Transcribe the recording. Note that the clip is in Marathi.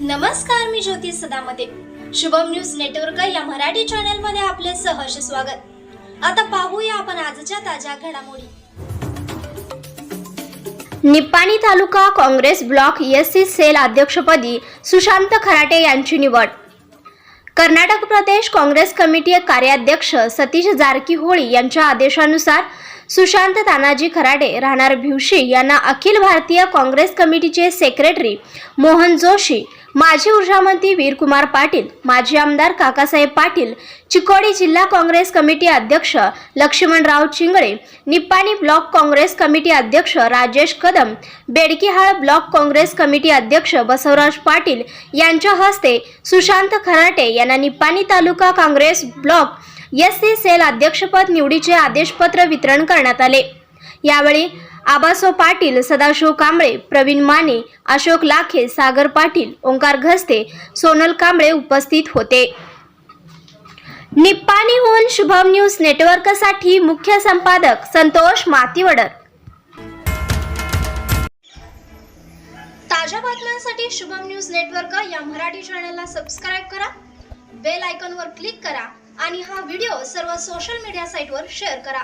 नमस्कार मी ज्योती सदामते. शुभम न्यूज नेटवर्क या मराठी चॅनलमध्ये आपले सहर्ष स्वागत. आता पाहूया आपण आजच्या ताज्या घडामोडी. Nipani taluka Congress block S C cell अध्यक्षपदी सुशांत खराटे यांची निवड. कर्नाटक प्रदेश काँग्रेस कमिटी कार्याध्यक्ष सतीश जारकीहोळी यांच्या आदेशानुसार सुशांत तानाजी खराडे राहणार भिवशी यांना अखिल भारतीय काँग्रेस कमिटीचे सेक्रेटरी मोहन जोशी माजी ऊर्जामंत्री वीरकुमार पाटील माजी आमदार काकासाहेब पाटील चिकोडी जिल्हा काँग्रेस कमिटी अध्यक्ष लक्ष्मणराव चिंगळे निप्पाणी ब्लॉक काँग्रेस कमिटी अध्यक्ष राजेश कदम बेडकीहाळ ब्लॉक काँग्रेस कमिटी अध्यक्ष बसवराज पाटील यांच्या हस्ते सुशांत खराटे यांना Nipani taluka Congress block S C cell अध्यक्षपद निवडीचे आदेशपत्र वितरण करण्यात आले. यावेळी आबासो पाटील सदाशिव कांबळे प्रवीण माने अशोक लाखे सागर पाटील ओंकार घस्ते सोनल कांबळे उपस्थित होते. निप्पाणीहून शुभम न्यूज नेटवर्कसाठी मुख्य संपादक संतोष मातीवडर. ताज्या बातम्यांसाठी शुभम न्यूज नेटवर्क या मराठी चॅनलला सबस्क्राईब करा. बेल आयकॉनवर क्लिक करा. आणि हा व्हिडिओ सर्व सोशल मीडिया साईटवर शेअर करा.